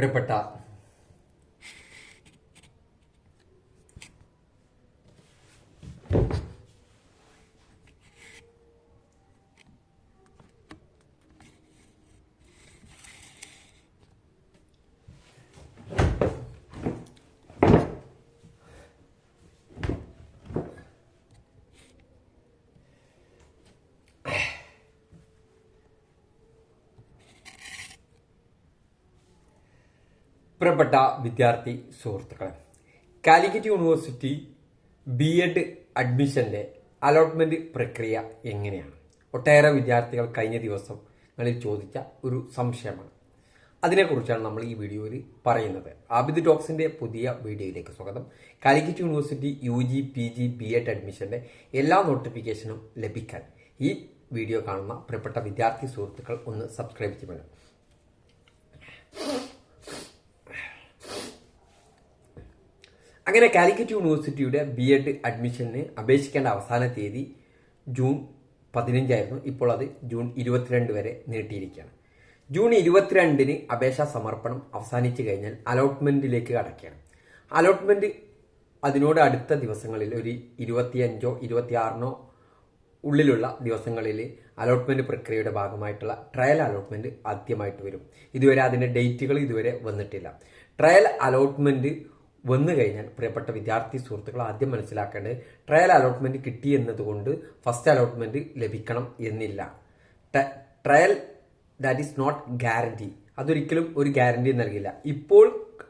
പ്രിയപ്പെട്ട പ്രിയപ്പെട്ട വിദ്യാർത്ഥി സുഹൃത്തുക്കളെ കാലിക്കറ്റ് യൂണിവേഴ്സിറ്റി ബി എഡ് അഡ്മിഷന്റെ അലോട്ട്മെന്റ് പ്രക്രിയ എങ്ങനെയാണ്? ഒട്ടേറെ വിദ്യാർത്ഥികൾ കഴിഞ്ഞ ദിവസങ്ങളിൽ ചോദിച്ച ഒരു സംശയമാണ്. അതിനെക്കുറിച്ചാണ് നമ്മൾ ഈ വീഡിയോയിൽ പറയുന്നത്. ആബിദ് ടോക്സിന്റെ പുതിയ വീഡിയോയിലേക്ക് സ്വാഗതം. Calicut university U G P G B Ed അഡ്മിഷന്റെ എല്ലാ നോട്ടിഫിക്കേഷനും ലഭിക്കാൻ ഈ വീഡിയോ കാണുന്ന പ്രിയപ്പെട്ട വിദ്യാർത്ഥി സുഹൃത്തുക്കൾ ഒന്ന് സബ്സ്ക്രൈബ് ചെയ്യുക അങ്ങനെ കാലിക്കറ്റ് യൂണിവേഴ്സിറ്റിയുടെ ബി എഡ് അഡ്മിഷന് അപേക്ഷിക്കേണ്ട അവസാന തീയതി ജൂൺ പതിനഞ്ചായിരുന്നു. ഇപ്പോൾ അത് ജൂൺ ഇരുപത്തിരണ്ട് വരെ നീട്ടിയിരിക്കുകയാണ്. ജൂൺ ഇരുപത്തിരണ്ടിന് അപേക്ഷാ സമർപ്പണം അവസാനിച്ചു കഴിഞ്ഞാൽ അലോട്ട്മെന്റിലേക്ക് കടക്കുകയാണ്. അലോട്ട്മെന്റ് അതിനോട് അടുത്ത ദിവസങ്ങളിൽ ഒരു ഇരുപത്തിയഞ്ചോ ഇരുപത്തിയാറിനോ ഉള്ളിലുള്ള ദിവസങ്ങളിൽ അലോട്ട്മെന്റ് പ്രക്രിയയുടെ ഭാഗമായിട്ടുള്ള ട്രയൽ അലോട്ട്മെന്റ് ആദ്യമായിട്ട് വരും. ഇതുവരെ അതിന്റെ ഡേറ്റുകൾ ഇതുവരെ വന്നിട്ടില്ല. ട്രയൽ അലോട്ട്മെന്റ് വന്നു കഴിഞ്ഞാൽ പ്രിയപ്പെട്ട വിദ്യാർത്ഥി സുഹൃത്തുക്കൾ ആദ്യം മനസ്സിലാക്കേണ്ടത് ട്രയൽ അലോട്ട്മെന്റ് കിട്ടി എന്നതുകൊണ്ട് ഫസ്റ്റ് അലോട്ട്മെന്റ് ലഭിക്കണം എന്നില്ല. Trial that is not guarantee അതൊരിക്കലും ഒരു ഗ്യാരണ്ടി നൽകില്ല. ഇപ്പോൾ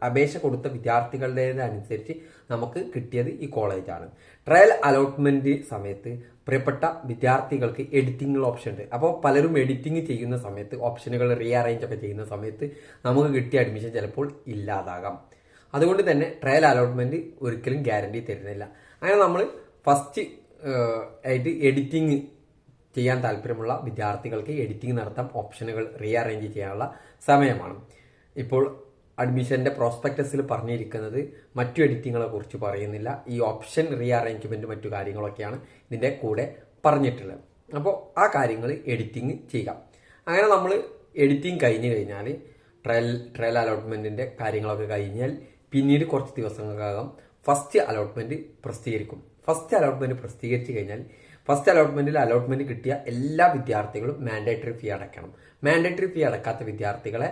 അപേക്ഷ കൊടുത്ത വിദ്യാർത്ഥികളുടേതനുസരിച്ച് നമുക്ക് കിട്ടിയത് ഈ കോളേജാണ് ട്രയൽ അലോട്ട്മെന്റ് സമയത്ത് പ്രിയപ്പെട്ട വിദ്യാർത്ഥികൾക്ക് എഡിറ്റിംഗ് ഓപ്ഷൻ ഉണ്ട്. അപ്പോൾ പലരും എഡിറ്റിംഗ് ചെയ്യുന്ന സമയത്ത് ഓപ്ഷനുകൾ റീഅറേഞ്ച് ഒക്കെ ചെയ്യുന്ന സമയത്ത് നമുക്ക് കിട്ടിയ അഡ്മിഷൻ ചിലപ്പോൾ ഇല്ലാതാകാം. അതുകൊണ്ട് തന്നെ ട്രയൽ അലോട്ട്മെന്റ് ഒരിക്കലും ഗ്യാരണ്ടി തരുന്നില്ല. അങ്ങനെ നമ്മൾ ഫസ്റ്റ് ആയിട്ട് എഡിറ്റിംഗ് ചെയ്യാൻ താല്പര്യമുള്ള വിദ്യാർത്ഥികൾക്ക് എഡിറ്റിംഗ് നടത്താം ഓപ്ഷനുകൾ റീഅറേഞ്ച് ചെയ്യാനുള്ള സമയമാണ്. ഇപ്പോൾ അഡ്മിഷന്റെ പ്രോസ്പെക്ടസിൽ പറഞ്ഞിരിക്കുന്നത് മറ്റു എഡിറ്റിങ്ങളെ കുറിച്ച് പറയുന്നില്ല. ഈ ഓപ്ഷൻ റീഅറേഞ്ച്മെന്റ് മറ്റു കാര്യങ്ങളൊക്കെയാണ് ഇതിന്റെ കൂടെ പറഞ്ഞിട്ടുള്ളത്. അപ്പോൾ ആ കാര്യങ്ങൾ എഡിറ്റിംഗ് ചെയ്യാം. അങ്ങനെ നമ്മൾ എഡിറ്റിംഗ് കഴിഞ്ഞ് കഴിഞ്ഞാൽ ട്രയൽ ട്രയൽ അലോട്ട്മെന്റിന്റെ കാര്യങ്ങളൊക്കെ കഴിഞ്ഞാൽ പിന്നീട് കുറച്ച് ദിവസങ്ങൾക്കകം ഫസ്റ്റ് അലോട്ട്മെന്റ് പ്രസിദ്ധീകരിക്കും. ഫസ്റ്റ് അലോട്ട്മെന്റ് പ്രസിദ്ധീകരിച്ചു കഴിഞ്ഞാൽ ഫസ്റ്റ് അലോട്ട്മെന്റിൽ അലോട്ട്മെന്റ് കിട്ടിയ എല്ലാ വിദ്യാർത്ഥികളും മാൻഡേറ്ററി ഫീ അടയ്ക്കണം. മാൻഡേറ്ററി ഫീ അടക്കാത്ത വിദ്യാർത്ഥികളെ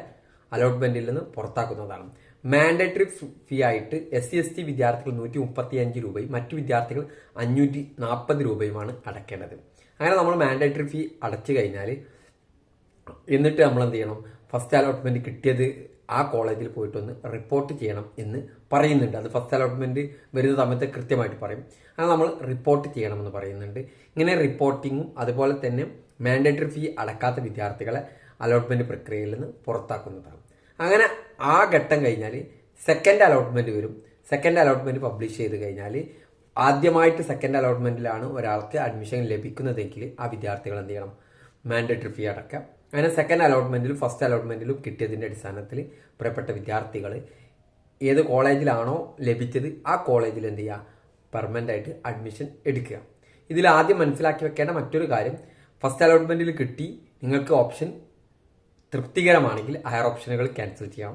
അലോട്ട്മെന്റിൽ നിന്ന് പുറത്താക്കുന്നതാണ്. മാൻഡേറ്ററി ഫീ ആയിട്ട് എസ് സി എസ് ടി വിദ്യാർത്ഥികൾ നൂറ്റി മുപ്പത്തി അഞ്ച് രൂപയും മറ്റു വിദ്യാർത്ഥികൾ അഞ്ഞൂറ്റി നാൽപ്പത് രൂപയുമാണ് അടക്കേണ്ടത്. അങ്ങനെ നമ്മൾ മാൻഡേറ്ററി ഫീ അടച്ചു കഴിഞ്ഞാൽ എന്നിട്ട് നമ്മൾ എന്ത് ചെയ്യണം? ഫസ്റ്റ് അലോട്ട്മെന്റ് കിട്ടിയത് ആ കോളേജിൽ പോയിട്ടൊന്ന് റിപ്പോർട്ട് ചെയ്യണം എന്ന് പറയുന്നുണ്ട്. അത് ഫസ്റ്റ് അലോട്ട്മെന്റ് വരുന്ന സമയത്ത് കൃത്യമായിട്ട് പറയും. അത് നമ്മൾ റിപ്പോർട്ട് ചെയ്യണമെന്ന് പറയുന്നുണ്ട്. ഇങ്ങനെ റിപ്പോർട്ടിങ്ങും അതുപോലെ തന്നെ മാൻഡേറ്ററി ഫീ അടക്കാത്ത വിദ്യാർത്ഥികളെ അലോട്ട്മെന്റ് പ്രക്രിയയിൽ നിന്ന് പുറത്താക്കുന്നതാണ്. അങ്ങനെ ആ ഘട്ടം കഴിഞ്ഞാൽ സെക്കൻഡ് അലോട്ട്മെന്റ് വരും. സെക്കൻഡ് അലോട്ട്മെന്റ് പബ്ലിഷ് ചെയ്ത് കഴിഞ്ഞാൽ ആദ്യമായിട്ട് സെക്കൻഡ് അലോട്ട്മെന്റിലാണ് ഒരാൾക്ക് അഡ്മിഷൻ ലഭിക്കുന്നതെങ്കിൽ ആ വിദ്യാർത്ഥികൾ എന്ത് ചെയ്യണം? മാൻഡേറ്ററി ഫീ അടക്കാം അങ്ങനെ സെക്കൻഡ് അലോട്ട്മെന്റിലും ഫസ്റ്റ് അലോട്ട്മെന്റിലും കിട്ടിയതിന്റെ അടിസ്ഥാനത്തിൽ പ്രിയപ്പെട്ട വിദ്യാർത്ഥികൾ ഏത് കോളേജിലാണോ ലഭിച്ചത് ആ കോളേജിൽ എന്ത് ചെയ്യുക? പെർമനന്റ് ആയിട്ട് അഡ്മിഷൻ എടുക്കുക. ഇതിൽ ആദ്യം മനസ്സിലാക്കി വെക്കേണ്ട മറ്റൊരു കാര്യം ഫസ്റ്റ് അലോട്ട്മെന്റിൽ കിട്ടി നിങ്ങൾക്ക് ഓപ്ഷൻ തൃപ്തികരമാണെങ്കിൽ ഹയർ ഓപ്ഷനുകൾ ക്യാൻസൽ ചെയ്യാം.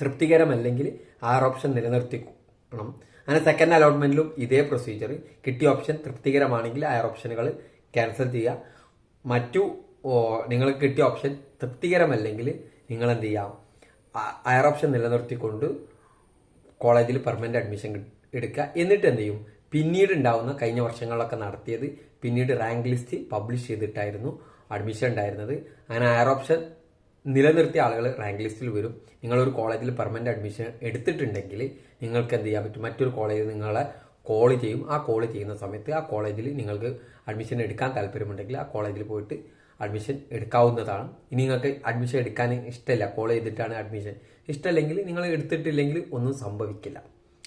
തൃപ്തികരമല്ലെങ്കിൽ ഹയർ ഓപ്ഷൻ നിലനിർത്തിക്കണം. അങ്ങനെ സെക്കൻഡ് അലോട്ട്മെന്റിലും ഇതേ പ്രൊസീജിയർ കിട്ടിയ ഓപ്ഷൻ തൃപ്തികരമാണെങ്കിൽ ഹയർ ഓപ്ഷനുകൾ ക്യാൻസൽ ചെയ്യുക. മറ്റു നിങ്ങൾക്ക് കിട്ടിയ ഓപ്ഷൻ തൃപ്തികരമല്ലെങ്കിൽ നിങ്ങൾ എന്ത് ചെയ്യാം? ഹയർ ഓപ്ഷൻ നിലനിർത്തിക്കൊണ്ട് കോളേജിൽ പെർമനന്റ് അഡ്മിഷൻ എടുക്കുക. എന്നിട്ട് എന്ത് ചെയ്യും? പിന്നീട് ഉണ്ടാവുന്ന കഴിഞ്ഞ വർഷങ്ങളിലൊക്കെ നടത്തിയത് പിന്നീട് റാങ്ക് ലിസ്റ്റ് പബ്ലിഷ് ചെയ്തിട്ടായിരുന്നു അഡ്മിഷൻ ഉണ്ടായിരുന്നത്. അങ്ങനെ ഹയർ ഓപ്ഷൻ നിലനിർത്തിയ ആളുകൾ റാങ്ക് ലിസ്റ്റിൽ വരും. നിങ്ങളൊരു കോളേജിൽ പെർമനന്റ് അഡ്മിഷൻ എടുത്തിട്ടുണ്ടെങ്കിൽ നിങ്ങൾക്ക് എന്ത് ചെയ്യാൻ പറ്റും? മറ്റൊരു കോളേജിൽ നിങ്ങളെ കോൾ ചെയ്യും. ആ കോൾ ചെയ്യുന്ന സമയത്ത് ആ കോളേജിൽ നിങ്ങൾക്ക് അഡ്മിഷൻ എടുക്കാൻ താല്പര്യമുണ്ടെങ്കിൽ ആ കോളേജിൽ പോയിട്ട് അഡ്മിഷൻ എടുക്കാവുന്നതാണ്. ഇനി നിങ്ങൾക്ക് അഡ്മിഷൻ എടുക്കാൻ ഇഷ്ടമില്ല കോൾ ചെയ്തിട്ടാണ് അഡ്മിഷൻ ഇഷ്ടമല്ലെങ്കിൽ നിങ്ങൾ എടുത്തിട്ടില്ലെങ്കിൽ ഒന്നും സംഭവിക്കില്ല.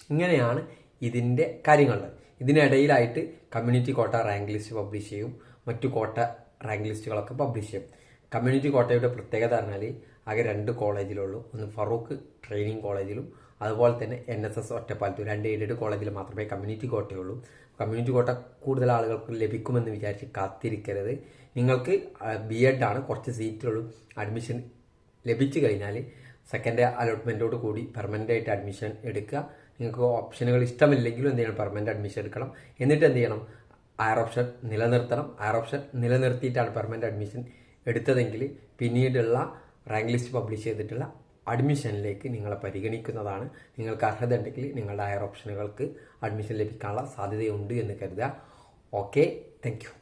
ഇങ്ങനെയാണ് ഇതിന്റെ കാര്യങ്ങൾ. ഇതിനിടയിലായിട്ട് community quota rank list publish ചെയ്യും. മറ്റു കോട്ട റാങ്ക് ലിസ്റ്റുകളൊക്കെ പബ്ലിഷ് ചെയ്യും. കമ്മ്യൂണിറ്റി കോട്ടയുടെ പ്രത്യേകത പറഞ്ഞാൽ ആകെ രണ്ട് കോളേജിലുള്ളൂ. ഒന്ന് ഫറൂഖ് ട്രെയിനിങ് കോളേജിലും അതുപോലെ തന്നെ എൻ എസ് എസ് ഒറ്റപ്പാലത്തും രണ്ട് എയ്ഡഡ് കോളേജിൽ മാത്രമേ കമ്മ്യൂണിറ്റി കോട്ടയുള്ളൂ കമ്മ്യൂണിറ്റി കോട്ട കൂടുതൽ ആളുകൾക്ക് ലഭിക്കുമെന്ന് വിചാരിച്ച് കാത്തിരിക്കരുത്. നിങ്ങൾക്ക് ബി എഡ് ആണ് കുറച്ച് സീറ്റുകളും അഡ്മിഷൻ ലഭിച്ചു കഴിഞ്ഞാൽ സെക്കൻഡ് അലോട്ട്മെന്റോട് കൂടി പെർമനന്റ് ആയിട്ട് അഡ്മിഷൻ എടുക്കുക. നിങ്ങൾക്ക് ഓപ്ഷനുകൾ ഇഷ്ടമില്ലെങ്കിലും എന്ത് ചെയ്യണം? പെർമനന്റ് അഡ്മിഷൻ എടുക്കണം. എന്നിട്ട് എന്ത് ചെയ്യണം? ഹയർ ഓപ്ഷൻ നിലനിർത്തണം. ഹയർ ഓപ്ഷൻ നിലനിർത്തിയിട്ടാണ് പെർമനന്റ് അഡ്മിഷൻ എടുത്തതെങ്കിൽ പിന്നീടുള്ള റാങ്ക് ലിസ്റ്റ് പബ്ലിഷ് ചെയ്തിട്ടുള്ള അഡ്മിഷനിലേക്ക് നിങ്ങളെ പരിഗണിക്കുന്നതാണ്. നിങ്ങൾക്ക് അർഹത ഉണ്ടെങ്കിൽ നിങ്ങളുടെ ഹയർ ഓപ്ഷനുകൾക്ക് അഡ്മിഷൻ ലഭിക്കാനുള്ള സാധ്യതയുണ്ട് എന്ന് കരുതുക. Okay thank